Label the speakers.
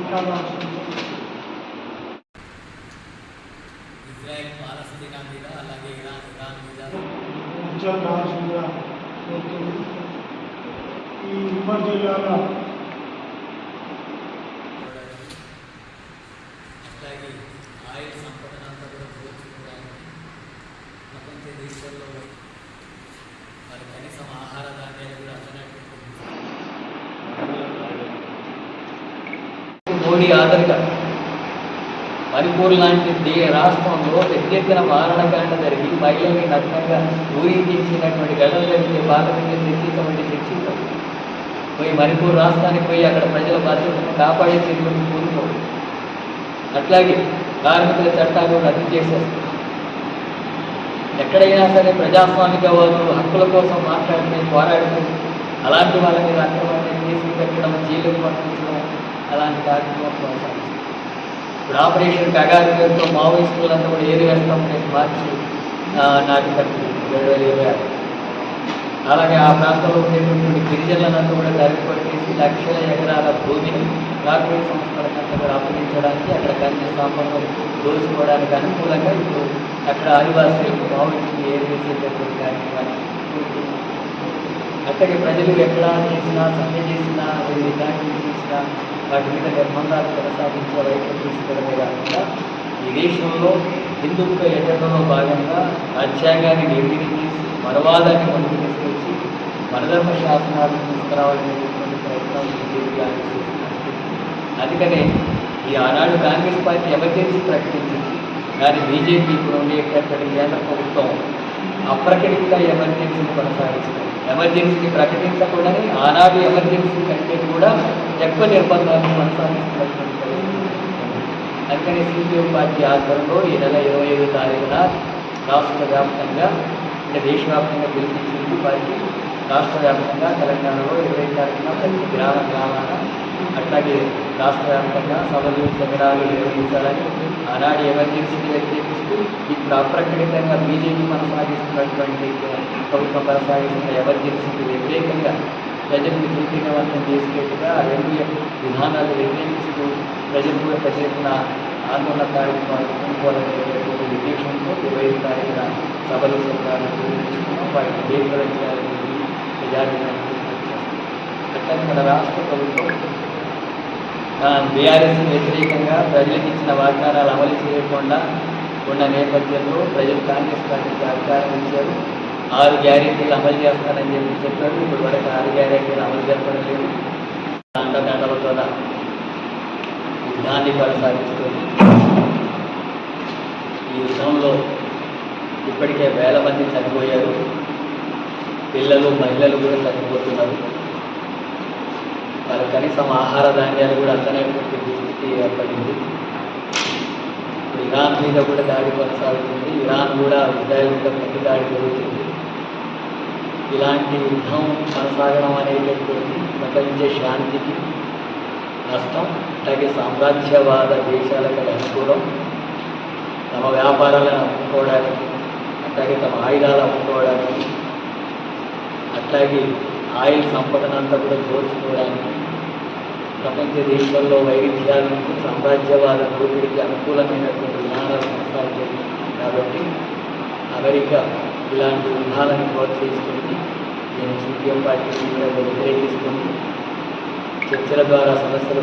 Speaker 1: మాట్లాడాల్సింది
Speaker 2: ఇజ్రాయెల్ పాలస్తీనా మీద అలాగే ఇరాన్ ఇరాన్ మీద
Speaker 1: ఉద్యోగాల్సిందిగా కోరుతుంది ఈ ఉమ్మడి జిల్లాల
Speaker 2: అట్లాగే ఆయిల్ సంపదనంతా కూడా దోచుకోవడానికి ప్రపంచ దేశాల్లో మరి కనీసం ఆహార ధాన్యాలు కూడా అందనటువంటి మోడీ ఆధారిత మణిపూర్ లాంటి దే రాష్ట్రంలో పెద్ద ఎత్తున మారణకాండ జరిగి మహిళల్ని నగ్నంగా ఊరేగించినటువంటి గడలు జరిగితే పార్లమెంట్లో చర్చించమంటే చర్చించదు పోయి మణిపూర్ రాష్ట్రానికి పోయి అక్కడ ప్రజల బాధ్యతను కాపాడే చర్యలకు కూరుకోడు అట్లాగే కార్మికుల చట్టాలు రద్దు చేసేస్తారు ఎక్కడైనా సరే ప్రజాస్వామికవాదులు హక్కుల కోసం మాట్లాడితే పోరాడితే అలాంటి వాళ్ళ మీద అక్రమంగా కేసులు పెట్టడం జైలుకు పంపించడం అలాంటి కార్యక్రమం కొనసాగిస్తాం. ఇప్పుడు ఆపరేషన్ కగారి పేరుతో మావోయిస్టులంతా కూడా ఏది వేస్తాం మార్చి నాటి రెండు వేల ఇరవై ఆరు. అలాగే ఆ ప్రాంతంలో ఉండేటటువంటి గిరిజనులంతా కూడా దారి పట్టేసి లక్షల ఎకరాల భూమిని కార్పొరేట్ సంస్థలకంతా కూడా అప్పగించడానికి అక్కడ కన్య సంపన్నం దోచుకోవడానికి అనుకూలంగా ఇప్పుడు అక్కడ ఆదివాసీలకు మావోయిస్టులు ఏరివేసేటటువంటి కార్యక్రమాన్ని అక్కడి ప్రజలు ఎక్కడ చేసినా సమ్మె చేసినా వీళ్ళు ఇలాంటివి చేసినా వాటి మీద నిర్బంధాలు కొనసాగించే వైఖరి తీసుకోవడమే కాకుండా ఈ దేశంలో హిందుత్వ ఎజెండాలో భాగంగా రాజ్యాంగాన్ని నిర్వీర్యం చేసి మనవాదాన్ని ముందుకు తీసుకొచ్చి మనధర్మ శాసనాలను తీసుకురావాలనేటువంటి ప్రయత్నం బీజేపీ ఆలోచిస్తున్నారు అందుకనే ఈ ఆనాడు కాంగ్రెస్ పార్టీ ఎమర్జెన్సీ ప్రకటించింది. కానీ బీజేపీ ఇప్పుడు ఉండేటటువంటి కేంద్ర ప్రభుత్వం అప్రకటిత ఎమర్జెన్సీని కొనసాగించడం. ఎమర్జెన్సీని ప్రకటించకూడని ఆనాడు ఎమర్జెన్సీ కంటే కూడా ఎక్కువ నిర్బంధాలను కొనసాగిస్తున్నటువంటి పరిస్థితి అందుకని సిపిఎం పార్టీ ఆధ్వర్యంలో ఈ నెల ఇరవై ఐదు తారీఖున రాష్ట్ర వ్యాప్తంగా అంటే దేశవ్యాప్తంగా పిలిపించింది పార్టీ రాష్ట్ర వ్యాప్తంగా తెలంగాణలో ఇరవై తారీఖున ప్రతి గ్రామ గ్రామాన అట్లాగే రాష్ట్ర వ్యాప్తంగా సభలు సెమినార్లు నిర్వహించాలని ఆనాడు ఎమర్జెన్సీని వ్యతిరేకిస్తూ ఇప్పుడు అప్రకటితంగా బీజేపీ కొనసాగిస్తున్నటువంటి ప్రభుత్వం కొనసాగిస్తున్న ఎమర్జెన్సీకి వ్యతిరేకంగా ప్రజలకు చైతన్యవంతం చేసేట్టుగా ఆ విధానాలు వ్యతిరేకిస్తూ ప్రజలు కూడా పెద్ద ఎత్తున ఆందోళన కార్యక్రమాలు కొనుక్కోవాలనేటువంటి ఉద్దేశంతో ఇరవై ఐదు తారీఖున సభలు శిబిరాలు నిర్వహిస్తున్నాం. వాటిని జయప్రదం చేయాలని ప్రజాభిప్రాయం అట్లాగే మన రాష్ట్ర ప్రభుత్వం బీఆర్ఎస్ వ్యతిరేకంగా ప్రజలకు ఇచ్చిన వాగ్దానాలు అమలు చేయకుండా ఉన్న నేపథ్యంలో ప్రజలు కాంగ్రెస్ పార్టీకి అధికారం ఇచ్చారు. ఆరు గ్యారెంటీలు అమలు చేస్తానని చెప్పి చెప్పారు. ఇప్పుడు వరకు ఆరు గ్యారెంటీలు అమలు జరపడం లేదు. అండదండలతో దాన్ని కొనసాగిస్తుంది. ఈ యుద్ధంలో ఇప్పటికే వేల మంది చనిపోయారు. పిల్లలు మహిళలు కూడా చనిపోతున్నారు. మరి కనీసం ఆహార ధాన్యాలు కూడా అందనటువంటి దుస్థితి ఏర్పడింది. ఇరాన్ మీద కూడా దాడి కొనసాగుతుంది. ఇరాన్ కూడా ఇజ్రాయెల్ మీద ప్రతి దాడి జరుగుతుంది. ఇలాంటి యుద్ధం కొనసాగడం అనేటటువంటి ప్రపంచ శాంతికి నష్టం అలాగే సామ్రాజ్యవాద దేశాలకు అనుకూలం. తమ వ్యాపారాలను అమ్ముకోవడానికి అట్లాగే తమ ఆయుధాలు అమ్ముకోవడానికి అట్లాగే ఆయిల్ సంపదనంతా కూడా దోచుకోవడానికి ప్రపంచ దేశాల్లో వైవిధ్యాలకు సామ్రాజ్యవాద దోపిడికి అనుకూలమైనటువంటి విధానాలు కొనసాగుతుంది కాబట్టి అమెరికా ఇలాంటి విధానాన్ని ప్రోత్సహిస్తుంది. నేను సిపిఎం పార్టీ వ్యతిరేకిస్తుంది. చర్చల ద్వారా సమస్యలు